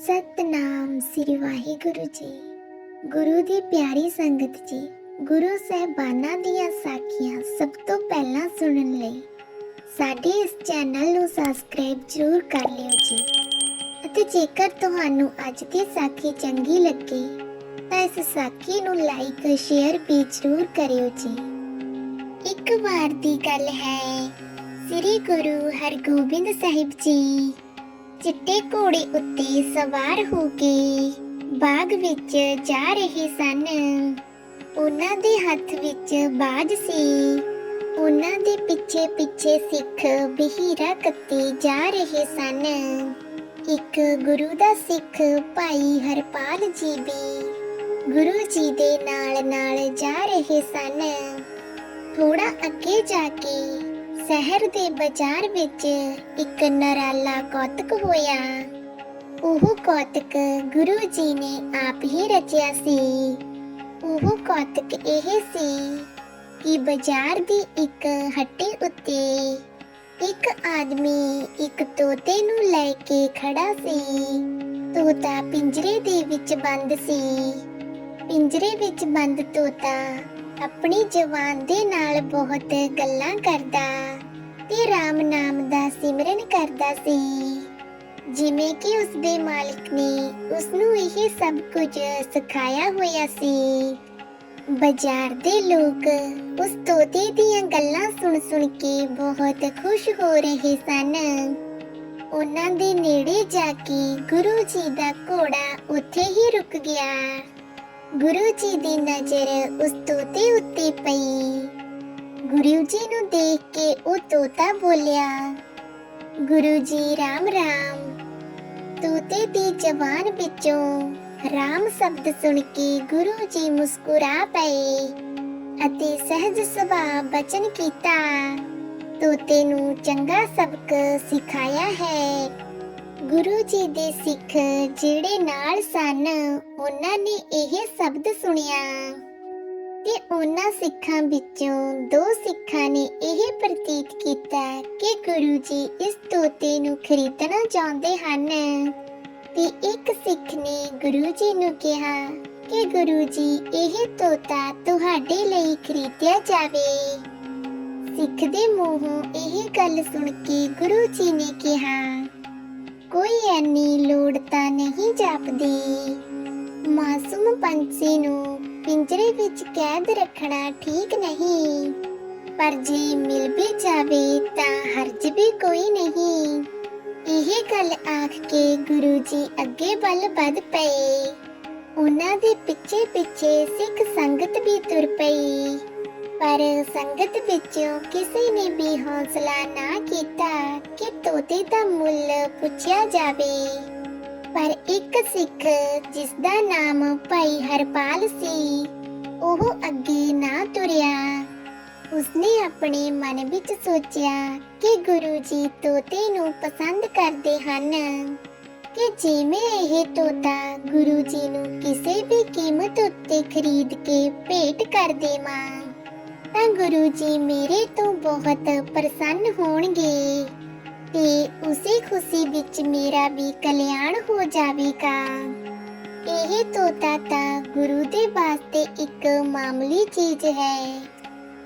ਸਤਨਾਮ ਸ੍ਰੀ ਵਾਹਿਗੁਰੂ ਜੀ। ਗੁਰੂ ਦੀ ਪਿਆਰੀ ਸੰਗਤ ਜੀ, ਗੁਰੂ ਸਹਿਬਾਨਾਂ ਦੀਆਂ ਸਾਖੀਆਂ ਸਭ ਤੋਂ ਪਹਿਲਾਂ ਸੁਣਨ ਲਈ ਸਾਡੇ ਇਸ ਚੈਨਲ ਨੂੰ ਸਬਸਕ੍ਰਾਈਬ ਜ਼ਰੂਰ ਕਰ ਲਿਓ ਜੀ। ਅਤੇ ਜੇਕਰ ਤੁਹਾਨੂੰ ਅੱਜ ਦੀ ਸਾਖੀ ਚੰਗੀ ਲੱਗੇ, ਤਾਂ ਇਸ ਸਾਖੀ ਨੂੰ ਲਾਈਕ ਸ਼ੇਅਰ ਵੀ ਜ਼ਰੂਰ ਕਰਿਓ ਜੀ। ਇੱਕ ਵਾਰ ਦੀ ਗੱਲ ਹੈ, ਸ੍ਰੀ ਗੁਰੂ ਹਰਗੋਬਿੰਦ ਸਾਹਿਬ ਜੀ। ਚਿੱਟੇ ਘੋੜੇ ਉੱਤੇ ਸਵਾਰ ਹੋ ਕੇ ਬਾਗ ਵਿੱਚ ਜਾ ਰਹੇ ਸਨ। ਉਹਨਾਂ ਦੇ ਹੱਥ ਵਿੱਚ ਬਾਜ ਸੀ। ਉਹਨਾਂ ਦੇ ਪਿੱਛੇ ਪਿੱਛੇ ਸਿੱਖ ਬਹੀਰਾ ਕੱਤੇ ਜਾ ਰਹੇ ਸਨ। ਇੱਕ ਗੁਰੂ ਦਾ ਸਿੱਖ ਭਾਈ ਹਰਪਾਲ ਜੀ ਵੀ ਗੁਰੂ ਜੀ ਦੇ ਨਾਲ ਨਾਲ ਜਾ ਰਹੇ ਸਨ। ਥੋੜਾ ਅੱਗੇ ਜਾ ਕੇ ਸ਼ਹਿਰ ਦੇ ਬਾਜ਼ਾਰ ਵਿੱਚ ਇੱਕ ਨਰਾਲਾ ਕੌਤਕ ਹੋਇਆ। ਉਹ ਕੌਤਕ ਗੁਰੂ ਜੀ ਨੇ ਆਪ ਹੀ ਰਚਿਆ ਸੀ। ਉਹ ਕੌਤਕ ਇਹ ਸੀ ਕਿ ਬਾਜ਼ਾਰ ਦੀ ਇੱਕ ਹੱਟੀ ਉੱਤੇ ਇੱਕ ਆਦਮੀ ਇੱਕ ਤੋਤੇ ਨੂੰ ਲੈ ਕੇ ਖੜਾ ਸੀ। ਤੋਤਾ ਪਿੰਜਰੇ ਦੇ ਵਿੱਚ ਬੰਦ ਸੀ। ਪਿੰਜਰੇ ਵਿੱਚ ਬੰਦ ਤੋਤਾ ਆਪਣੀ ਜਵਾਨ ਦੇ ਨਾਲ ਬਹੁਤ ਗੱਲਾਂ ਕਰਦਾ। ਤੇ ਰਾਮ ਨਾਮ ਦਾ ਸਿਮਰਨ ਕਰਦਾ ਸੀ। ਜਿਵੇਂ ਕਿ ਉਸ ਦੇ ਮਾਲਕ ਨੇ ਉਸ ਨੂੰ ਇਹ ਸਭ ਕੁਝ ਸਿਖਾਇਆ ਹੋਇਆ ਸੀ। ਬਾਜ਼ਾਰ ਦੇ ਲੋਕ ਉਸ ਤੋਤੇ ਦੀਆਂ ਗੱਲਾਂ ਸੁਣ ਸੁਣ ਕੇ ਬਹੁਤ ਖੁਸ਼ ਹੋ ਰਹੇ ਸਨ। ਉਹਨਾਂ ਦੇ ਨੇੜੇ ਜਾ ਕੇ ਗੁਰੂ ਜੀ ਦਾ ਘੋੜਾ ਉੱਥੇ ਹੀ ਰੁਕ ਗਿਆ। ਗੁਰੂ ਜੀ ਦੀ ਨਜ਼ਰ ਉਸ ਤੋਂ ਉੱਤੇ ਪਈ। ਗੁਰੂ ਜੀ ਨੂੰ ਦੇਖ ਕੇ ਉਹ ਤੋਤਾ ਬੋਲਿਆ ਗੁਰੂ ਜੀ ਰਾਮ ਰਾਮ। ਤੋਤੇ ਦੀ ਜ਼ਬਾਨ ਵਿੱਚੋਂ ਰਾਮ ਸ਼ਬਦ ਸੁਣ ਕੇ ਗੁਰੂ ਜੀ ਮੁਸਕਰਾ ਪਏ ਅਤੇ ਸਹਿਜ ਸੁਭਾਅ ਬਚਨ ਕੀਤਾ। ਤੋਤੇ ਨੂੰ ਚੰਗਾ ਸਬਕ ਸਿਖਾਇਆ ਹੈ। ਗੁਰੂ ਜੀ ਦੇ ਸਿੱਖ ਜਿਹੜੇ ਨਾਲ ਸਨ, ਉਹਨਾਂ ਨੇ ਇਹ ਸ਼ਬਦ ਸੁਣਿਆ। ਤੇ ਉਹਨਾਂ ਸਿੱਖਾਂ ਵਿੱਚੋਂ ਦੋ ਸਿੱਖਾਂ ਨੇ ਇਹ ਪ੍ਰਤੀਤ ਕੀਤਾ ਕਿ ਗੁਰੂ ਜੀ ਇਸ ਤੋਤੇ ਨੂੰ ਖਰੀਦਣਾ ਚਾਹੁੰਦੇ ਹਨ। ਤੇ ਇੱਕ ਸਿੱਖ ਨੇ ਗੁਰੂ ਜੀ ਨੂੰ ਕਿਹਾ ਕਿ ਗੁਰੂ ਜੀ, ਇਹ ਤੋਤਾ ਤੁਹਾਡੇ ਲਈ ਖਰੀਦਿਆ ਜਾਵੇ। ਸਿੱਖ ਦੇ ਮੂੰਹੋਂ ਇਹ ਗੱਲ ਸੁਣ ਕੇ ਗੁਰੂ ਜੀ ਨੇ ਕਿਹਾ, ਕੋਈ ਐਨੀ ਲੋੜ ਤਾਂ ਨਹੀਂ ਜਾਪਦੀ। ਮਾਸੂਮ ਪੰਛੀ ਨੂੰ ਪਿੰਜਰੇ ਵਿੱਚ ਕੈਦ ਰੱਖਣਾ ਠੀਕ ਨਹੀਂ। ਪਰ ਜੇ ਮਿਲ ਵੀ ਜਾਵੇ ਤਾਂ ਹਰਜ ਵੀ ਕੋਈ ਨਹੀਂ। ਇਹ ਗੱਲ ਆਖ ਕੇ ਗੁਰੂ ਜੀ ਅੱਗੇ ਵੱਲ ਵੱਧ ਪਏ। ਉਹਨਾਂ ਦੇ ਪਿੱਛੇ ਪਿੱਛੇ ਸਿੱਖ ਸੰਗਤ ਵੀ ਤੁਰ ਪਈ। ਪਰ ਸੰਗਤ ਵਿੱਚੋਂ ਕਿਸੇ ਨੇ ਵੀ ਹੌਸਲਾ ਨਾ ਕੀਤਾ ਕਿ ਤੋਤੇ ਦਾ ਮੁੱਲ ਪੁੱਛਿਆ ਜਾਵੇ। ਪਰ ਇੱਕ ਸਿੱਖ ਜਿਸ ਦਾ ਨਾਮ ਭਾਈ ਹਰਪਾਲ ਸੀ, ਉਹ ਅੱਗੇ ਨਾ ਤੁਰਿਆ। ਉਸਨੇ ਆਪਣੇ ਮਨ ਵਿੱਚ ਸੋਚਿਆ ਕਿ ਗੁਰੂ ਜੀ ਤੋਤੇ ਨੂੰ ਪਸੰਦ ਕਰਦੇ ਹਨ, ਕਿ ਜਿਵੇਂ ਇਹ ਤੋਤਾ ਗੁਰੂ ਜੀ ਨੂੰ ਕਿਸੇ ਵੀ ਕੀਮਤ ਉੱਤੇ ਖਰੀਦ ਕੇ ਭੇਟ ਕਰ ਦੇਵਾਂ, ਤਾਂ ਗੁਰੂ ਜੀ ਮੇਰੇ ਤੋਂ ਬਹੁਤ ਪ੍ਰਸੰਨ ਹੋਣਗੇ। ਵਿੱਚ ਮੇਰਾ ਵੀ ਕਲਿਆਣ ਹੋ ਜਾਵੇਗਾ। ਇਹ ਤੋਤਾ ਤਾਂ ਗੁਰੂ ਦੇ ਵਾਸਤੇ ਇੱਕ ਮਾਮੂਲੀ ਚੀਜ਼ ਹੈ।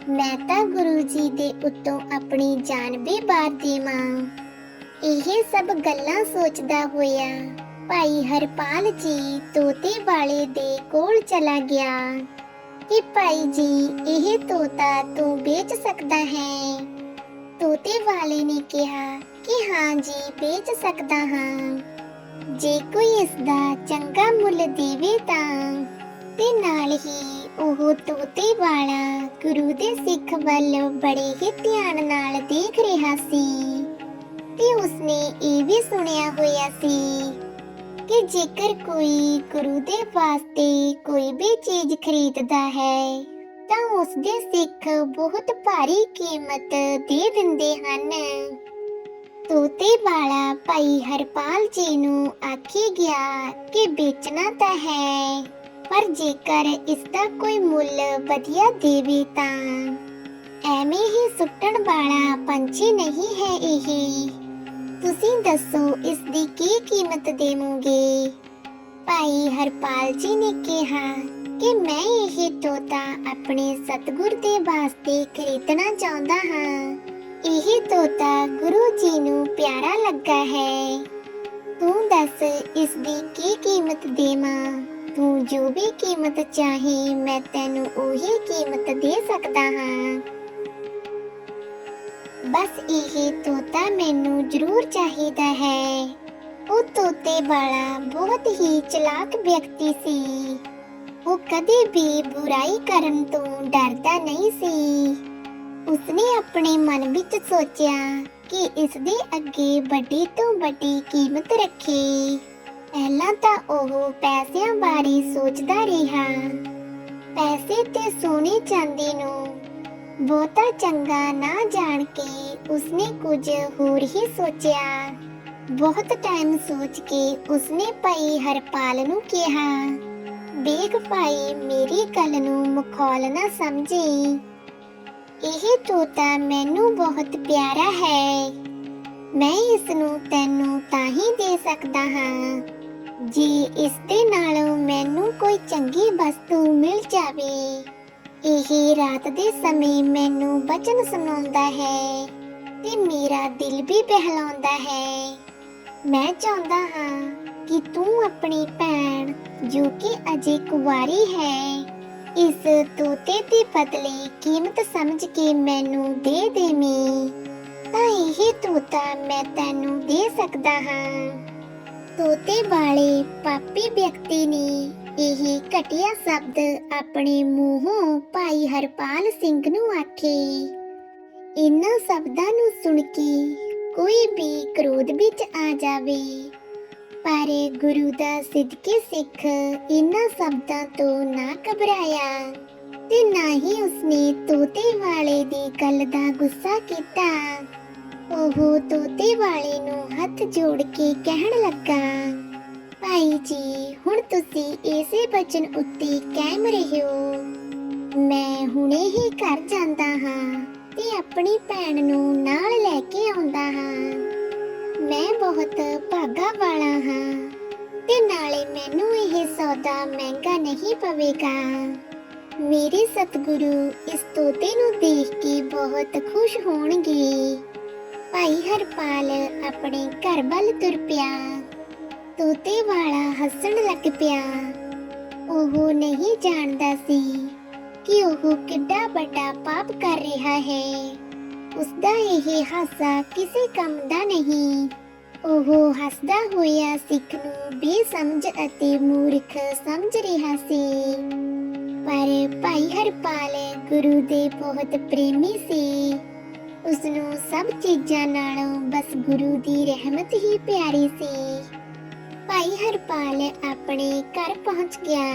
ਮੈਂ ਤਾਂ ਗੁਰੂ ਜੀ ਦੇ ਉੱਤੋਂ ਆਪਣੀ ਜਾਨ ਵੀ ਬਾਰ ਦੇਵਾਂ। ਇਹ ਸਭ ਗੱਲਾਂ ਸੋਚਦਾ ਹੋਇਆ ਭਾਈ ਹਰਪਾਲ ਜੀ ਤੋਤੇ ਵਾਲੇ ਦੇ ਕੋਲ ਚਲਾ ਗਿਆ ਕਿ ਭਾਈ ਜੀ, ਇਹ ਤੋਤਾ ਤੂੰ ਵੇਚ ਸਕਦਾ ਹੈ? ਤੋਤੇ ਵਾਲੇ ਨੇ ਕਿਹਾ ਕਿ ਹਾਂ ਜੀ, ਵੇਚ ਸਕਦਾ ਹਾਂ। ਜੇ ਕੋਈ ਇਸ ਦਾ ਚੰਗਾ ਮੁੱਲ ਦੇਵੇ ਤਾਂ, ਤੇ ਨਾਲ ਹੀ ਉਹ ਤੋਤੇ ਵਾਲਾ ਗੁਰੂ ਦੇ ਸਿੱਖ ਵੱਲ ਬੜੇ ਹੀ ਧਿਆਨ ਨਾਲ ਦੇਖ ਰਿਹਾ ਸੀ। ਤੇ ਉਸਨੇ ਇਹ ਵੀ ਸੁਣਿਆ ਹੋਇਆ ਸੀ ਕਿ ਜੇਕਰ ਕੋਈ ਗੁਰੂ ਦੇ ਵਾਸਤੇ ਕੋਈ ਵੀ ਚੀਜ਼ ਖਰੀਦਦਾ ਹੈ, ਤਾਂ ਉਸ ਦੇ ਸਿੱਖ ਬਹੁਤ ਭਾਰੀ ਕੀਮਤ ਦੇ ਦਿੰਦੇ ਹਨ। ਤੋਤੇ ਵਾਲਾ ਭਾਈ ਹਰਪਾਲ ਜੀ ਨੂੰ ਆਖੀ ਗਿਆ ਕਿ ਵੇਚਣਾ ਤਾਂ ਹੈ, ਪਰ ਜੇਕਰ ਇਸ ਦਾ ਕੋਈ ਮੁੱਲ ਵਧੀਆ ਦੇਵੇ ਤਾਂ। ਐਵੇਂ ਹੀ ਸੁੱਟਣ ਵਾਲਾ ਪੰਛੀ ਨਹੀਂ ਹੈ ਇਹ। ਤੁਸੀਂ ਦੱਸੋ ਇਸ ਦੀ ਕੀ ਕੀਮਤ ਦੇਵੋਗੇ? ਭਾਈ ਹਰਪਾਲ ਜੀ ਨੇ ਕਿਹਾ ਕਿ ਮੈਂ ਇਹ ਤੋਤਾ ਆਪਣੇ ਸਤਿਗੁਰ ਦੇ ਵਾਸਤੇ ਖਰੀਦਣਾ ਚਾਹੁੰਦਾ ਹਾਂ। ਇਹ ਤੋਤਾ ਗੁਰੂ ਜੀ ਨੂੰ ਪਿਆਰਾ ਲੱਗਾ ਹੈ। ਤੂੰ ਦੱਸ, ਇਸ ਦੀ ਕੀ ਕੀਮਤ ਦੇਵਾਂ? ਤੂੰ ਜੋ ਵੀ ਕੀਮਤ ਚਾਹੇ, ਮੈਂ ਤੈਨੂੰ ਉਹੀ ਕੀਮਤ ਦੇ ਸਕਦਾ ਹਾਂ। ਬਸ ਇਹ ਤੋਤਾ ਮੈਨੂੰ ਜ਼ਰੂਰ ਚਾਹੀਦਾ ਹੈ। ਉਹ ਤੋਤੇ ਵਾਲਾ ਬਹੁਤ ਹੀ ਚਲਾਕ ਵਿਅਕਤੀ ਸੀ। ਉਹ ਕਦੇ ਵੀ ਬੁਰਾਈ ਕਰਨ ਤੋਂ ਡਰਦਾ ਨਹੀਂ ਸੀ। ਉਸਨੇ ਆਪਣੇ ਮਨ ਵਿੱਚ ਸੋਚਿਆ ਕਿ ਇਸ ਦੇ ਅੱਗੇ ਵੱਡੀ ਤੋਂ ਵੱਡੀ ਕੀਮਤ ਰੱਖੇ। ਪਹਿਲਾਂ ਤਾਂ ਉਹ ਪੈਸਿਆਂ ਬਾਰੇ ਸੋਚਦਾ ਰਿਹਾ। ਪੈਸੇ ਤੇ ਸੋਨੇ ਚਾਂਦੀ ਨੂੰ ਬਹੁਤਾ ਚੰਗਾ ਨਾ ਜਾਣ ਕੇ ਉਸਨੇ ਕੁਝ ਹੋਰ ਹੀ ਸੋਚਿਆ। ਬਹੁਤ ਟਾਈਮ ਸੋਚ ਕੇ ਉਸਨੇ ਭਾਈ ਹਰਪਾਲ ਨੂੰ ਕਿਹਾ ਵੇਖ ਭਾਈ, ਮੇਰੀ ਗੱਲ ਨੂੰ ਮਖੌਲ ਨਾ ਸਮਝੀ। ਇਹ ਤੋਤਾ ਮੈਨੂੰ ਬਹੁਤ ਪਿਆਰਾ ਹੈ। ਮੈਂ ਇਸ ਨੂੰ ਤੈਨੂੰ ਤਾਂ ਹੀ ਦੇ ਸਕਦਾ ਹਾਂ, ਜੇ ਇਸ ਦੇ ਨਾਲ ਮੈਨੂੰ ਕੋਈ ਚੰਗੀ ਵਸਤੂ ਮਿਲ ਜਾਵੇ। ਇਹ ਰਾਤ ਦੇ ਸਮੇਂ ਮੈਨੂੰ ਬਚਨ ਸੁਣਾਉਂਦਾ ਹੈ ਤੇ ਮੇਰਾ ਦਿਲ ਵੀ ਬਹਿਲਾਉਂਦਾ ਹੈ। ਮੈਂ ਚਾਹੁੰਦਾ ਹਾਂ ਕਿ ਤੂੰ ਆਪਣੀ ਭੈਣ, ਜੋ ਕਿ ਅਜੇ ਕੁਵਾਰੀ ਹੈ ਇਸ ਤੋਤੇ ਦੀ ਬਦਲੇ ਕੀਮਤ ਸਮਝ ਕੇ ਮੈਨੂੰ ਦੇ ਦੇਵੀਂ। ਤਾਂ ਇਹ ਤੋਤਾ ਮੈਂ ਤੈਨੂੰ ਦੇ ਸਕਦਾ ਹਾਂ। ਤੋਤੇ ਵਾਲੇ ਪਾਪੀ ਵਿਅਕਤੀ ਨੇ ਇਹ ਘਟੀਆ ਸ਼ਬਦ ਆਪਣੇ ਮੂੰਹੋਂ ਭਾਈ ਹਰਪਾਲ ਸਿੰਘ ਨੂੰ ਆਖੇ। ਇਨ੍ਹਾਂ ਸ਼ਬਦਾਂ ਨੂੰ ਸੁਣ ਕੇ ਕੋਈ ਵੀ ਕ੍ਰੋਧ ਵਿੱਚ ਆ ਜਾਵੇ। ਪਰ ਗੁਰੂ ਦਾ ਸਿੱਧਕੇ ਸਿੱਖ ਇਨ੍ਹਾਂ ਸ਼ਬਦਾਂ ਤੋਂ ਨਾ ਘਬਰਾਇਆ ਤੇ ਨਾ ਹੀ ਉਸਨੇ ਤੋਤੇ ਵਾਲੇ ਦੀ ਗੱਲ ਦਾ ਗੁੱਸਾ ਕੀਤਾ। ਉਹ ਤੋਤੇ ਵਾਲੇ ਨੂੰ ਹੱਥ ਜੋੜ ਕੇ ਕਹਿਣ ਲੱਗਾ, ਭਾਈ ਜੀ, ਹੁਣ ਤੁਸੀਂ ਇਸੇ ਬਚਨ ਉੱਤੇ ਕਾਇਮ ਰਹਿਓ। ਮੈਂ ਹੁਣੇ ਹੀ ਘਰ ਜਾਂਦਾ ਹਾਂ ਤੇ ਆਪਣੀ ਭੈਣ ਨੂੰ ਨਾਲ ਲੈ ਕੇ ਆਉਂਦਾ ਹਾਂ। ਮੈਂ ਬਹੁਤ ਭਾਗਾ ਵਾਲਾ ਹਾਂ। ਤੇ ਨਾਲੇ ਮੈਨੂੰ ਇਹ ਸੌਦਾ ਮਹਿੰਗਾ ਨਹੀਂ ਪਵੇਗਾ। ਮੇਰੇ ਸਤਿਗੁਰੂ ਇਸ ਤੋਤੇ ਨੂੰ ਦੇਖ ਕੇ ਬਹੁਤ ਖੁਸ਼ ਹੋਣਗੇ। ਭਾਈ ਹਰਪਾਲ ਆਪਣੇ ਘਰ ਵੱਲ ਤੁਰ ਪਿਆ। ਤੋਤੇ ਵਾਲਾ ਹੱਸਣ ਲੱਗ ਪਿਆ। ਉਹ ਨਹੀਂ ਜਾਣਦਾ ਸੀ ਕਿ ਉਹ ਕਿੱਡਾ ਵੱਡਾ ਪਾਪ ਕਰ ਰਿਹਾ ਹੈ। ਉਸਦਾ ਇਹ ਹਾਸਾ ਕਿਸੇ ਕੰਮ ਦਾ ਨਹੀਂ। ਉਹ ਹੱਸਦਾ ਹੋਇਆ ਸਿੱਖ ਨੂੰ ਬੇਸਮਝ ਅਤੇ ਮੂਰਖ ਸਮਝ ਰਿਹਾ ਸੀ। ਪਰ ਭਾਈ ਹਰਪਾਲ ਗੁਰੂ ਦੇ ਬਹੁਤ ਪ੍ਰੇਮੀ ਸੀ। ਉਸ ਨੂੰ ਸਭ ਚੀਜ਼ਾਂ ਨਾਲੋਂ ਬਸ ਗੁਰੂ ਦੀ ਰਹਿਮਤ ਹੀ ਪਿਆਰੀ ਸੀ। ਭਾਈ ਹਰਪਾਲ ਆਪਣੇ ਘਰ ਪਹੁੰਚ ਗਿਆ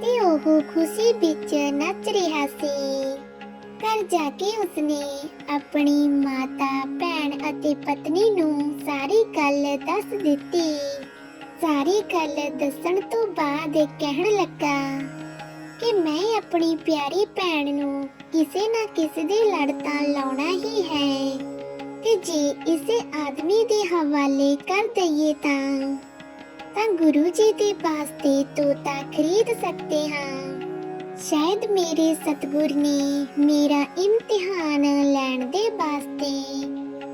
ਤੇ ਉਹ ਖੁਸ਼ੀ ਵਿੱਚ ਨੱਚ ਰਿਹਾ ਸੀ। ਘਰ ਜਾ ਕੇ ਉਸਨੇ ਆਪਣੀ ਮਾਤਾ, ਭੈਣ ਅਤੇ ਪਤਨੀ ਨੂੰ ਸਾਰੀ ਗੱਲ ਦੱਸ ਦਿੱਤੀ। ਸਾਰੀ ਗੱਲ ਦੱਸਣ ਤੋਂ ਬਾਅਦ ਕਹਿਣ ਲੱਗਾ ਕਿ ਮੈਂ ਆਪਣੀ ਪਿਆਰੀ ਭੈਣ ਨੂੰ ਕਿਸੇ ਨਾ ਕਿਸੇ ਦੇ ਲੜਤਾ ਲਾਉਣਾ ਹੀ ਹੈ ਤੇ ਜੇ ਇਸੇ ਆਦਮੀ ਦੇ ਹਵਾਲੇ ਕਰ ਦਈਏ ਤਾਂ ਤਾਂ ਗੁਰੂ ਜੀ ਦੇ ਵਾਸਤੇ ਤੋਤਾ ਖਰੀਦ ਸਕਦੇ ਹਾਂ। ਸ਼ਾਇਦ ਮੇਰੇ ਸਤਿਗੁਰ ਨੇ ਮੇਰਾ ਇਮਤਿਹਾਨ ਲੈਣ ਦੇ ਵਾਸਤੇ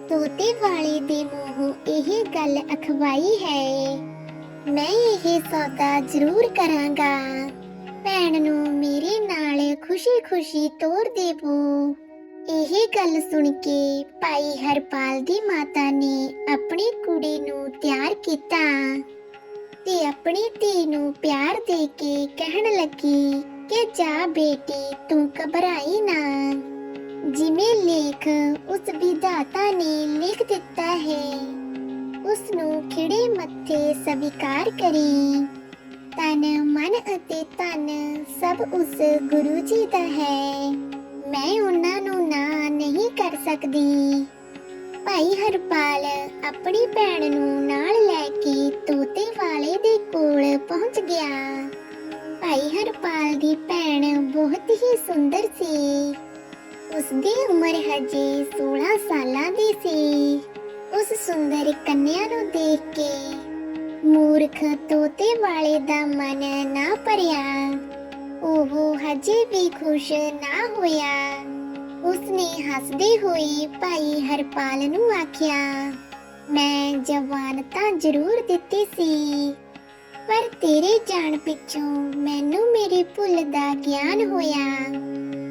ਤੋਤੇ ਵਾਲੇ ਦੇ ਮੂੰਹੋਂ ਇਹ ਗੱਲ ਅਖਵਾਈ ਹੈ। ਮੈਂ ਇਹ ਸੌਦਾ ਜ਼ਰੂਰ ਕਰਾਂਗਾ। ਭੈਣ ਨੂੰ ਮੇਰੇ ਨਾਲ ਖੁਸ਼ੀ-ਖੁਸ਼ੀ ਤੋਰ ਦੇਵੋ। ਇਹ ਗੱਲ ਸੁਣ ਕੇ ਭਾਈ ਹਰਪਾਲ ਦੀ ਮਾਤਾ ਨੇ ਆਪਣੀ ਕੁੜੀ ਨੂੰ ਤਿਆਰ ਕੀਤਾ ਤੇ ਆਪਣੀ ਧੀ ਨੂੰ ਪਿਆਰ ਦੇ ਕੇ ਕਹਿਣ ਲੱਗੀ ਕਿ ਜਾ ਬੇਟੀ, ਤੂੰ ਘਬਰਾਈ ਨਾ। ਜਿਵੇਂ ਲੇਖ ਉਸ ਵਿਧਾਤਾ ਨੇ ਲਿਖ ਦਿੱਤਾ ਹੈ ਉਸ ਨੂੰ ਖਿੜੇ ਮੱਥੇ ਸਵੀਕਾਰ ਕਰੀ। ਤਨ, ਮਨ ਅਤੇ ਤਨ ਸਭ ਉਸ ਗੁਰੂ ਜੀ ਦਾ ਹੈ। ਮੈਂ ਉਹਨਾਂ ਨੂੰ ਨਾ ਨਹੀਂ ਕਰ ਸਕਦੀ। ਭਾਈ ਹਰਪਾਲ ਆਪਣੀ ਭੈਣ ਨੂੰ ਨਾਲ ਲੈ ਕੇ ਤੋਤੇ ਵਾਲੇ ਦੇ ਕੋਲ ਪਹੁੰਚ ਗਿਆ। ਭਾਈ ਹਰਪਾਲ ਦੀ ਭੈਣ ਬਹੁਤ ਹੀ ਸੁੰਦਰ ਸੀ। ਉਸ ਦੀ ਉਮਰ ਹਜੇ 16 ਸਾਲਾਂ ਦੀ ਸੀ। ਉਸ ਸੁੰਦਰ ਕੰਨਿਆ ਨੂੰ ਦੇਖ ਕੇ ਮੂਰਖ ਤੋਤੇ ਵਾਲੇ ਦਾ ਮਨ ਨਾ ਭਰਿਆ। ਉਹ ਹਜੇ ਵੀ ਖੁਸ਼ ਨਾ ਹੋਇਆ। ਉਸਨੇ ਹੱਸਦੇ ਹੋਏ ਭਾਈ ਹਰਪਾਲ ਨੂੰ ਆਖਿਆ, ਮੈਂ ਜਵਾਨ ਤਾਂ ਜ਼ਰੂਰ ਦਿੱਤੀ ਸੀ। ਪਰ ਤੇਰੇ ਜਾਣ ਪਿੱਛੋਂ ਮੈਨੂੰ ਮੇਰੀ ਭੁੱਲ ਦਾ ਗਿਆਨ ਹੋਇਆ।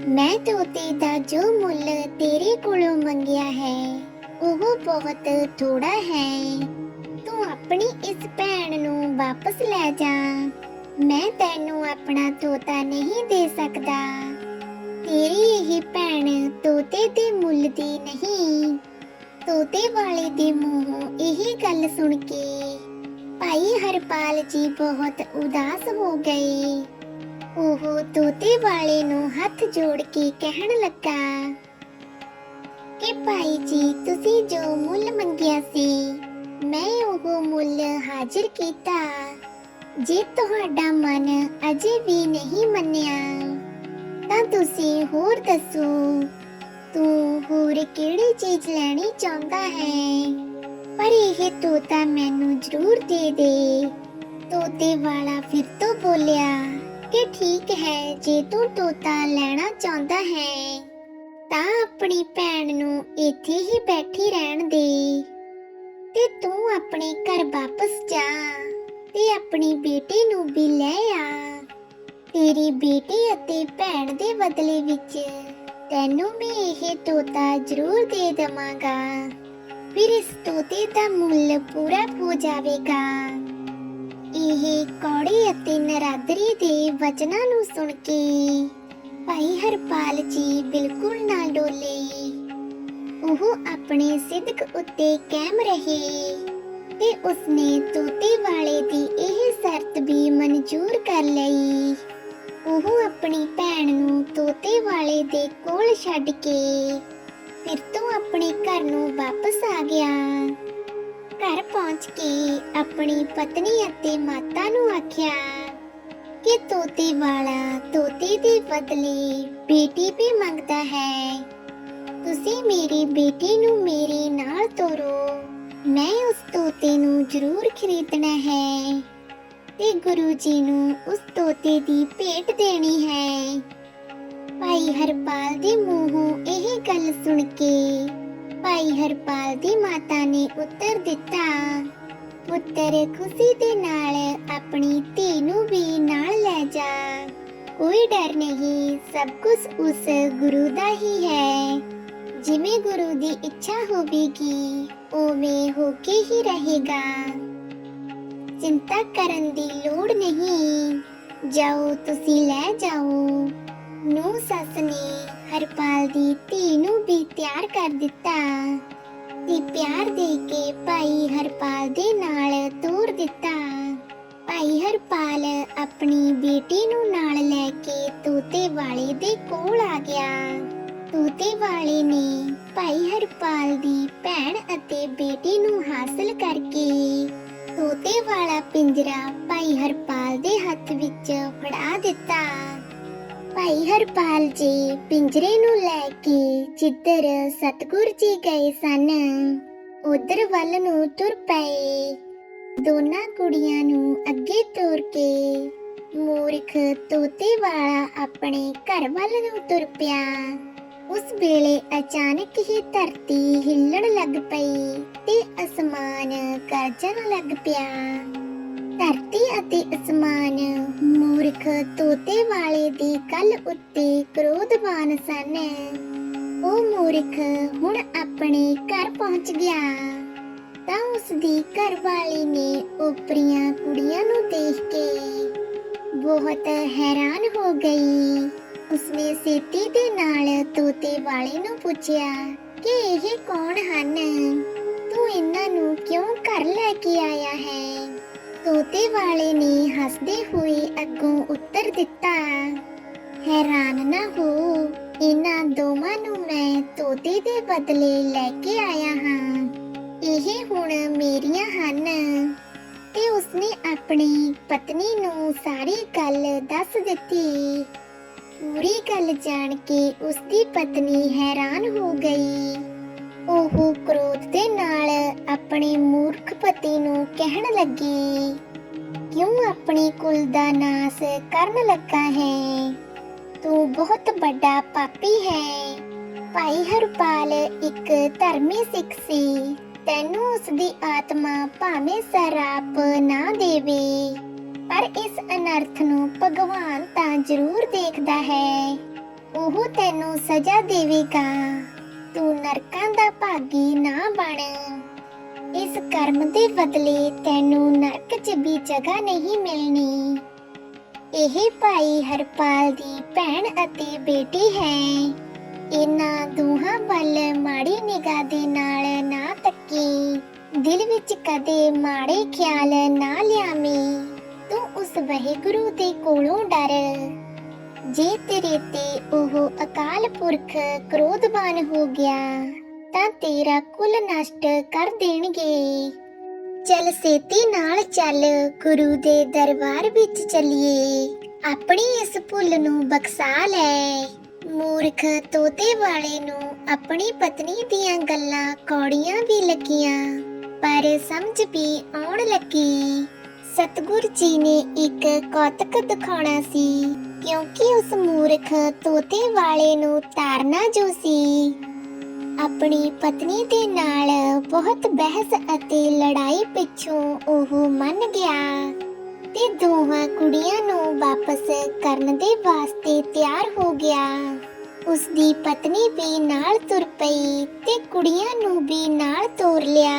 ਮੈਂ ਤੋਤੇ ਦਾ ਜੋ ਮੁੱਲ ਤੇਰੇ ਕੋਲੋਂ ਮੰਗਿਆ ਹੈ, ਉਹ ਬਹੁਤ ਥੋੜਾ ਹੈ। ਤੂੰ ਆਪਣੀ ਇਸ ਭੈਣ ਨੂੰ ਵਾਪਸ ਲੈ ਜਾ। ਮੈਂ ਤੈਨੂੰ ਆਪਣਾ ਤੋਤਾ ਨਹੀਂ ਦੇ ਸਕਦਾ। ਤੇਰੀ ਇਹ ਭੈਣ ਤੋਤੇ ਦੇ ਮੁੱਲ ਦੀ ਨਹੀਂ। ਤੋਤੇ ਵਾਲੇ ਦੇ ਮੂੰਹੋਂ ਇਹ ਗੱਲ ਸੁਣ ਕੇ ਭਾਈ ਹਰਪਾਲ ਜੀ ਬਹੁਤ ਉਦਾਸ ਹੋ ਗਏ। ਉਹ ਤੋਤੇ ਵਾਲੇ ਨੂੰ ਹੱਥ ਜੋੜ ਕੇ ਕਹਿਣ ਲੱਗਾ, ਕਿ ਭਾਈ ਜੀ, ਤੁਸੀਂ ਜੋ ਮੁੱਲ ਮੰਗਿਆ ਸੀ, ਮੈਂ ਉਹ ਮੁੱਲ ਹਾਜ਼ਰ ਕੀਤਾ। ਜੇ ਤੁਹਾਡਾ ਮਨ ਅਜੇ ਵੀ ਨਹੀਂ ਮੰਨਿਆ, ਤਾਂ ਤੁਸੀਂ ਹੋਰ ਦੱਸੋ, ਤੂੰ ਹੋਰ ਕਿਹੜੀ ਚੀਜ਼ ਲੈਣੀ ਚਾਹੁੰਦਾ ਹੈ? ਪਰ ਇਹ ਤੋਤਾ ਮੈਨੂੰ ਜ਼ਰੂਰ ਦੇ ਦੇ। ਤੋਤੇ ਵਾਲਾ ਫਿਰ ਤੋਂ ਬੋਲਿਆ ਕਿ ਠੀਕ ਹੈ, ਜੇ ਤੂੰ ਤੋਤਾ ਲੈਣਾ ਚਾਹੁੰਦਾ ਹੈ, ਤਾਂ ਆਪਣੀ ਭੈਣ ਨੂੰ ਇੱਥੇ ਹੀ ਬੈਠੀ ਰਹਿਣ ਦੇ ਤੇ ਤੂੰ ਆਪਣੇ ਘਰ ਵਾਪਸ ਜਾ ਤੇ ਆਪਣੀ ਬੇਟੀ ਨੂੰ ਵੀ ਲੈ ਆ। ਤੇਰੀ ਬੇਟੀ ਅਤੇ ਭੈਣ ਦੇ ਬਦਲੇ ਵਿੱਚ ਤੈਨੂੰ ਮੈਂ ਇਹ ਤੋਤਾ ਜ਼ਰੂਰ ਦੇ ਦਵਾਂਗਾ। ਫਿਰ ਇਸ ਤੋਤੇ ਦਾ ਮੁੱਲ ਪੂਰਾ ਹੋ ਜਾਵੇਗਾ। ਇਹ ਕੌੜੀ ਅਤੇ ਨਰਾਦਰੀ ਦੇ ਵਚਨਾਂ ਨੂੰ ਸੁਣ ਕੇ ਭਾਈ ਹਰਪਾਲ ਜੀ ਬਿਲਕੁਲ ਨਾ ਡੋਲੇ। ਉਹ ਆਪਣੇ ਸਿੱਧਕ ਉੱਤੇ ਕਾਇਮ ਰਹੇ ਤੇ ਉਸਨੇ ਤੋਤੇ ਵਾਲੇ ਦੀ ਇਹ ਸ਼ਰਤ ਵੀ ਮਨਜ਼ੂਰ ਕਰ ਲਈ। ਉਹ ਆਪਣੀ ਭੈਣ ਨੂੰ ਤੋਤੇ ਵਾਲੇ ਦੇ ਕੋਲ ਛੱਡ ਕੇ ਫਿਰ ਤੋਂ ਆਪਣੇ ਘਰ ਨੂੰ ਵਾਪਸ ਆ ਗਿਆ। ਘਰ ਪਹੁੰਚ ਕੇ ਆਪਣੀ ਪਤਨੀ ਅਤੇ ਮਾਤਾ ਨੂੰ ਆਖਿਆ ਕਿ ਤੋਤੇ ਵਾਲਾ ਤੋਤੇ ਦੇ ਬਦਲੇ ਬੇਟੀ ਵੀ ਮੰਗਦਾ ਹੈ। ਤੁਸੀਂ ਮੇਰੀ ਬੇਟੀ ਨੂੰ ਮੇਰੇ ਨਾਲ ਤੋਰੋ। ਮੈਂ ਉਸ ਤੋਤੇ ਨੂੰ ਜ਼ਰੂਰ ਖਰੀਦਣਾ ਹੈ ਤੇ ਗੁਰੂ ਜੀ ਨੂੰ ਉਸ ਤੋਤੇ ਦੀ ਭੇਟ ਦੇਣੀ ਹੈ। ਭਾਈ ਹਰਪਾਲ ਦੇ ਮੂੰਹੋਂ ਇਹ ਗੱਲ ਸੁਣ ਕੇ ਭਾਈ ਹਰਪਾਲ ਦੀ ਮਾਤਾ ਨੇ ਉੱਤਰ ਦਿੱਤਾ, ਪੁੱਤਰ ਖੁਸ਼ੀ ਦੇ ਨਾਲ ਆਪਣੀ ਧੀ ਨੂੰ ਵੀ ਨਾਲ ਲੈ ਜਾ। ਕੋਈ ਡਰ ਨਹੀਂ, ਸਭ ਕੁਝ ਉਸ ਗੁਰੂ ਦਾ ਹੀ ਹੈ। ਜਿਵੇਂ ਗੁਰੂ ਦੀ ਇੱਛਾ ਹੋਵੇਗੀ, ਉਵੇਂ ਹੋ ਕੇ ਹੀ ਰਹੇਗਾ। ਚਿੰਤਾ ਕਰਨ ਦੀ ਲੋੜ ਨਹੀਂ, ਜਾਓ ਤੁਸੀਂ ਲੈ ਜਾਓ। ਨੂੰ ਸੱਸ ਨੇ ਹਰਪਾਲ ਦੀ ਧੀ ਨੂੰ ਵੀ ਤਿਆਰ ਕਰ ਦਿੱਤਾ ਤੇ ਪਿਆਰ ਦੇ ਕੇ ਭਾਈ ਹਰਪਾਲ ਦੇ ਨਾਲ ਤੋਰ ਦਿੱਤਾ। ਭਾਈ ਹਰਪਾਲ ਆਪਣੀ ਬੇਟੀ ਨੂੰ ਨਾਲ ਲੈ ਕੇ ਤੋਤੇ ਵਾਲੇ ਦੇ ਕੋਲ ਆ ਗਿਆ। ਤੋਤੇ ਵਾਲੇ ਨੇ ਭਾਈ ਹਰਪਾਲ ਦੀ ਭੈਣ ਅਤੇ ਬੇਟੀ ਨੂੰ ਹਾਸਲ ਕਰਕੇ ਤੋਤੇ ਵਾਲਾ ਪਿੰਜਰਾ ਭਾਈ ਹਰਪਾਲ ਦੇ ਹੱਥ ਵਿੱਚ ਫੜਾ ਦਿੱਤਾ। ਭਾਈ ਹਰਪਾਲ ਜੀ ਪਿੰਜਰੇ ਨੂੰ ਲੈ ਕੇ ਜਿੱਧਰ ਸਤਗੁਰ ਜੀ ਗਏ ਸਨ, ਉਧਰ ਵੱਲ ਨੂੰ ਤੁਰ ਪਏ। ਦੋਨਾਂ ਕੁੜੀਆਂ ਨੂੰ ਅੱਗੇ ਤੋਰ ਕੇ ਮੂਰਖ ਤੋਤੇ ਵਾਲਾ ਆਪਣੇ ਘਰ ਵੱਲ ਨੂੰ ਤੁਰ ਪਿਆ। ਉਸ ਵੇਲੇ ਅਚਾਨਕ ਹੀ ਧਰਤੀ ਹਿੱਲਣ ਲੱਗ ਪਈ ਤੇ ਅਸਮਾਨ ਗਰਜਣ ਲੱਗ ਪਿਆ। ਧਰਤੀ ਅਤੇ ਅਸਮਾਨ, ਮੂਰਖ ਤੋਤੇ ਵਾਲੇ ਦੀ ਗੱਲ ਉੱਤੇ ਕ੍ਰੋਧਵਾਨ ਸਨ। ਉਹ ਮੂਰਖ ਹੁਣ ਆਪਣੇ ਘਰ ਪਹੁੰਚ ਗਿਆ। ਤਾਂ ਉਸ ਦੀ ਘਰਵਾਲੀ ਨੇ ਉਪਰੀਆਂ ਕੁੜੀਆਂ ਨੂੰ ਦੇਖ ਕੇ ਬਹੁਤ ਹੈਰਾਨ ਹੋ ਗਈ। ਉਸਨੇ ਸੇਤੀ ਦੇ ਨਾਲ ਤੋਤੇ ਵਾਲੇ ਨੂੰ ਪੁੱਛਿਆ ਕਿ ਇਹ ਕੌਣ ਹਨ? ਤੂੰ ਇਹਨਾਂ ਨੂੰ ਕਿਉਂ ਘਰ ਲੈ ਕੇ ਆਇਆ ਹੈ? ਤੋਤੇ ਵਾਲੇ ਨੇ ਹੱਸਦੇ ਹੋਏ ਅੱਗੋਂ ਉੱਤਰ ਦਿੱਤਾ, ਹੈਰਾਨ ਨਾ ਹੋ, ਇਹਨਾਂ ਦੋਵਾਂ ਨੂੰ ਮੈਂ ਤੋਤੇ ਦੇ ਬਦਲੇ ਲੈ ਕੇ ਆਇਆ ਹਾਂ। ਇਹ ਹੁਣ ਮੇਰੀਆਂ ਹਨ। ਤੇ ਉਸਨੇ ਆਪਣੀ ਪਤਨੀ ਨੂੰ ਸਾਰੀ ਗੱਲ ਦੱਸ ਦਿੱਤੀ। ਪੂਰੀ ਗੱਲ ਜਾਣ ਕੇ ਉਸਦੀ ਪਤਨੀ ਹੈਰਾਨ ਹੋ ਗਈ। ਉਹ ਕ੍ਰੋਧ ਦੇ ਨਾਲ ਆਪਣੇ ਮੂਰਖ ਪਤੀ ਨੂੰ ਕਹਿਣ ਲੱਗੀ, ਕਿਉਂ ਆਪਣੀ ਕੁਲ ਦਾ ਨਾਸ ਕਰਨ ਲੱਗਾ ਹੈ? ਤੂੰ ਬਹੁਤ ਵੱਡਾ ਪਾਪੀ ਹੈ। ਭਾਈ ਹਰਪਾਲ ਇੱਕ ਧਰਮੀ ਸਿੱਖ ਸੀ। ਤੈਨੂੰ ਉਸ ਦੀ ਆਤਮਾ ਭਾਵੇਂ ਸਰਾਪ ਨਾ ਦੇਵੇ, ਪਰ ਇਸ ਅਨਰਥ ਨੂੰ ਭਗਵਾਨ ਤਾਂ ਜ਼ਰੂਰ ਦੇਖਦਾ ਹੈ। ਉਹ ਤੈਨੂੰ ਸਜ਼ਾ ਦੇਵੇਗਾ। ਤੂੰ ਨਰਕਾਂ ਦਾ ਭਾਗੀ ਨਾ ਬਣ। ਇਸ ਕਰਮ ਦੇ ਬਦਲੇ ਤੈਨੂੰ ਨਰਕ 'ਚ ਵੀ ਜਗ੍ਹਾ ਨਹੀਂ ਮਿਲਣੀ। ਇਹ ਭਾਈ ਹਰਪਾਲ ਦੀ ਭੈਣ ਅਤੇ ਬੇਟੀ ਹੈ। ਇਹਨਾਂ ਦੋਹਾਂ ਵੱਲ ਮਾੜੀ ਨਿਗਾਹ ਦੇ ਨਾਲ ਨਾ ਤੱਕੀ। ਦਿਲ ਵਿੱਚ ਕਦੇ ਮਾੜੇ ਖਿਆਲ ਨਾ ਲਿਆਵੀਂ। ਤੂੰ ਉਸ ਵਹਿਗੁਰੂ ਦੇ ਕੋਲੋਂ ਡਰ। ਜੇ ਤੇਰੇ ਤੇ ਉਹ ਅਕਾਲ ਪੁਰਖ ਕ੍ਰੋਧਵਾਨ ਹੋ ਗਿਆ, ਤਾਂ ਤੇਰਾ ਕੁਲ ਨਸ਼ਟ ਕਰ ਦੇਣਗੇ। ਚੱਲ ਸੇਤੀ ਨਾਲ ਚੱਲ ਗੁਰੂ ਦੇ ਦਰਬਾਰ ਵਿੱਚ ਚੱਲੀਏ, ਆਪਣੀ ਇਸ ਭੁੱਲ ਨੂੰ ਬਖਸ਼ਾ ਲੈ। ਮੂਰਖ ਤੋਤੇ ਵਾਲੇ ਨੂੰ ਆਪਣੀ ਪਤਨੀ ਦੀਆਂ ਗੱਲਾਂ ਕੌੜੀਆਂ ਵੀ ਲੱਗੀਆਂ, ਪਰ ਸਮਝ ਵੀ ਆਉਣ ਲੱਗੀ। ਸਤਗੁਰ ਜੀ ਨੇ ਇੱਕ ਕੌਤਕ ਦਿਖਾਉਣਾ ਸੀ, ਕਿਉਂਕਿ ਉਸ ਮੂਰਖ ਤੋਤੇ ਵਾਲੇ ਨੂੰ ਤਾਰਨਾ ਜੋ ਸੀ। ਆਪਣੀ ਪਤਨੀ ਦੇ ਨਾਲ ਬਹੁਤ ਬਹਿਸ ਅਤੇ ਲੜਾਈ ਪਿੱਛੋਂ ਉਹ ਮੰਨ ਗਿਆ ਤੇ ਦੋਹਾਂ ਕੁੜੀਆਂ ਨੂੰ ਵਾਪਸ ਕਰਨ ਦੇ ਵਾਸਤੇ ਤਿਆਰ ਹੋ ਗਿਆ। ਉਸ ਦੀ ਪਤਨੀ ਵੀ ਨਾਲ ਤੁਰ ਪਈ ਤੇ ਕੁੜੀਆਂ ਨੂੰ ਵੀ ਨਾਲ ਤੋਰ ਲਿਆ।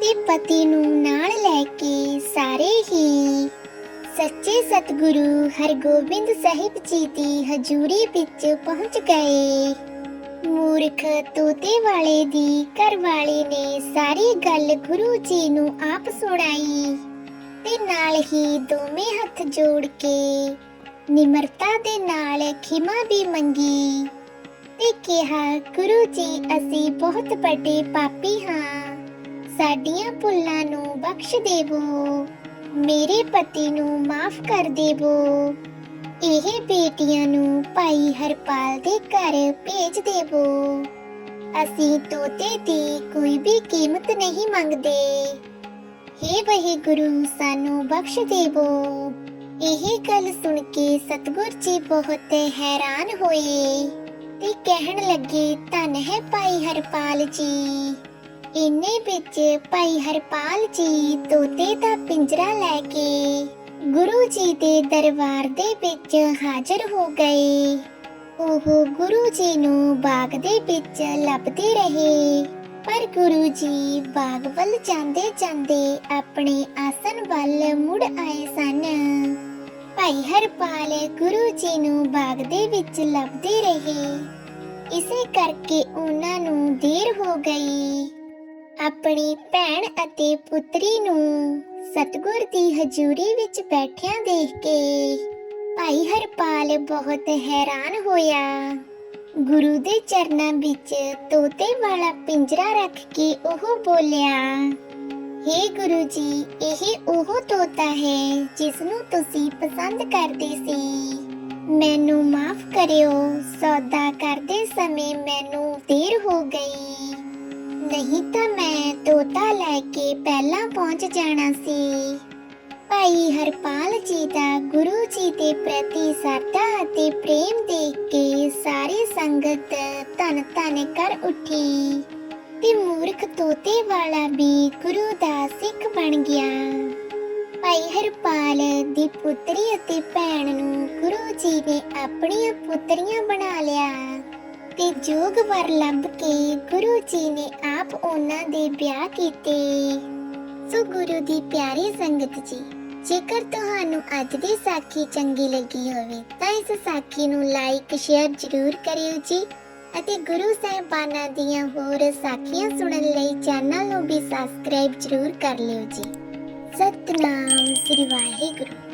ਤੇ ਪਤੀ ਨੂੰ ਨਾਲ ਲੈ ਕੇ ਸਾਰੇ ਹੀ ਸੱਚੇ ਸਤਿਗੁਰੂ ਹਰਗੋਬਿੰਦ ਸਾਹਿਬ ਜੀ ਦੀ ਹਜ਼ੂਰੀ ਵਿੱਚ ਪਹੁੰਚ ਗਏ। ਮੂਰਖ ਤੋਤੇ ਵਾਲੇ ਦੀ ਘਰ ਵਾਲੇ ਨੇ ਸਾਰੀ ਗੱਲ ਗੁਰੂ ਜੀ ਨੂੰ ਆਪ ਸੁਣਾਈ ਤੇ ਨਾਲ ਹੀ ਦੋਵੇਂ ਹੱਥ ਜੋੜ ਕੇ ਨਿਮਰਤਾ ਦੇ ਨਾਲ ਖਿਮਾ ਵੀ ਮੰਗੀ ਤੇ ਕਿਹਾ, ਗੁਰੂ ਜੀ, ਅਸੀਂ ਬਹੁਤ ਵੱਡੇ ਪਾਪੀ ਹਾਂ। ਸਾਡੀਆਂ ਭੁੱਲਾਂ ਨੂੰ ਬਖਸ਼ ਦੇਵੋ। ਮੇਰੇ ਪਤੀ ਨੂੰ ਮਾਫ ਕਰ ਦੇਵੋ। ਇਹ ਬੇਟੀਆਂ ਨੂੰ ਭਾਈ ਹਰਪਾਲ ਦੇ ਘਰ ਭੇਜ ਦੇਵੋ। ਅਸੀਂ ਤੋਤੇ ਦੀ ਕੋਈ ਵੀ ਕੀਮਤ ਨਹੀਂ ਮੰਗਦੇ। हे ਵਹੀ ਗੁਰੂ ਸਾਨੂੰ ਬਖਸ਼ ਦੇਵੋ। ਇਹ ਗੱਲ ਸੁਣ ਕੇ ਸਤਗੁਰ ਜੀ ਬਹੁਤ ਹੈਰਾਨ ਹੋਏ ਤੇ ਕਹਿਣ ਲੱਗੇ, ਧੰਨ ਹੈ ਭਾਈ ਹਰਪਾਲ ਜੀ। ਇੰਨੇ ਵਿੱਚ ਭਾਈ ਹਰਪਾਲ ਜੀ ਤੋਤੇ ਦਾ ਪਿੰਜਰਾ ਲੈ ਕੇ ਗੁਰੂ ਜੀ ਦੇ ਦਰਬਾਰ ਦੇ ਵਿੱਚ ਹਾਜ਼ਰ ਹੋ ਗਏ। ਉਹ ਗੁਰੂ ਜੀ ਨੂੰ ਬਾਗ ਦੇ ਵਿੱਚ ਲੱਭਦੇ ਰਹੇ। ਪਰ ਗੁਰੂ ਜੀ ਬਾਗ ਵੱਲ ਜਾਂਦੇ ਜਾਂਦੇ ਆਪਣੇ ਆਸਨ ਵੱਲ ਮੁੜ ਆਏ ਸਨ। ਭਾਈ ਹਰਪਾਲ ਗੁਰੂ ਜੀ ਨੂੰ ਬਾਗ ਦੇ ਵਿੱਚ ਲੱਭਦੇ ਰਹੇ। ਇਸੇ ਕਰਕੇ ਉਹਨਾਂ ਨੂੰ ਦੇਰ ਹੋ ਗਈ। ਆਪਣੀ ਭੈਣ ਅਤੇ ਪੁੱਤਰੀ ਨੂੰ ਸਤਗੁਰ ਦੀ ਹਜ਼ੂਰੀ ਵਿੱਚ ਬੈਠਿਆਂ ਦੇਖ ਕੇ ਭਾਈ ਹਰਪਾਲ ਬਹੁਤ ਹੈਰਾਨ ਹੋਇਆ। ਗੁਰੂ ਦੇ ਚਰਨਾਂ ਵਿੱਚ ਤੋਤੇ ਵਾਲਾ ਪਿੰਜਰਾ ਰੱਖ ਕੇ ਉਹ ਬੋਲਿਆ हे ਗੁਰੂ ਜੀ, ਇਹ ਉਹ ਤੋਤਾ ਹੈ ਜਿਸ ਨੂੰ ਤੁਸੀਂ ਪਸੰਦ ਕਰਦੇ ਸੀ। ਮੈਨੂੰ ਮਾਫ ਕਰਿਓ, ਸੌਦਾ ਕਰਦੇ ਸਮੇਂ ਮੈਨੂੰ ਦੇਰ ਹੋ ਗਈ। ਨਹੀਂ ਤਾਂ ਮੈਂ ਤੋਤਾ ਲੈ ਕੇ ਪਹਿਲਾਂ ਪਹੁੰਚ ਜਾਣਾ ਸੀ। ਭਾਈ ਹਰਪਾਲ ਜੀ ਦਾ ਗੁਰੂ ਜੀ ਦੇ ਪ੍ਰਤੀ ਸਰਦਾ ਅਤੇ ਪ੍ਰੇਮ ਦੇਖ ਕੇ ਸਾਰੀ ਸੰਗਤ ਧੰਨ ਧੰਨ ਕਰ ਉੱਠੀ। ਤੇ ਮੂਰਖ ਤੋਤੇ ਵਾਲਾ ਵੀ ਗੁਰੂ ਦਾ ਸਿੱਖ ਬਣ ਗਿਆ। ਭਾਈ ਹਰਪਾਲ ਦੀ ਪੁੱਤਰੀ ਅਤੇ ਭੈਣ ਨੂੰ ਗੁਰੂ ਜੀ ਨੇ ਆਪਣੀਆਂ ਪੁੱਤਰੀਆਂ ਬਣਾ ਲਿਆ। ਤੇ ਜੋਗ ਵਰ ਲੱਭ ਕੇ ਗੁਰੂ ਜੀ ਨੇ ਆਪ ਉਹਨਾਂ ਦੇ ਵਿਆਹ ਕੀਤੇ। ਸੋ ਗੁਰੂ ਦੀ ਪਿਆਰੀ ਸੰਗਤ ਜੀ, ਜੇਕਰ ਤੁਹਾਨੂੰ ਅੱਜ ਦੀ ਸਾਖੀ ਚੰਗੀ ਲੱਗੀ ਹੋਵੇ, ਤਾਂ ਇਸ ਸਾਖੀ ਨੂੰ ਲਾਈਕ ਸ਼ੇਅਰ ਜ਼ਰੂਰ ਕਰਿਓ ਜੀ ਅਤੇ ਗੁਰੂ ਸਾਹਿਬਾਨਾਂ ਦੀਆਂ ਹੋਰ ਸਾਖੀਆਂ ਸੁਣਨ ਲਈ ਚੈਨਲ ਨੂੰ ਵੀ ਸਬਸਕ੍ਰਾਈਬ ਜ਼ਰੂਰ ਕਰ ਲਿਓ ਜੀ। ਸਤਨਾਮ ਸ੍ਰੀ ਵਾਹਿਗੁਰੂ।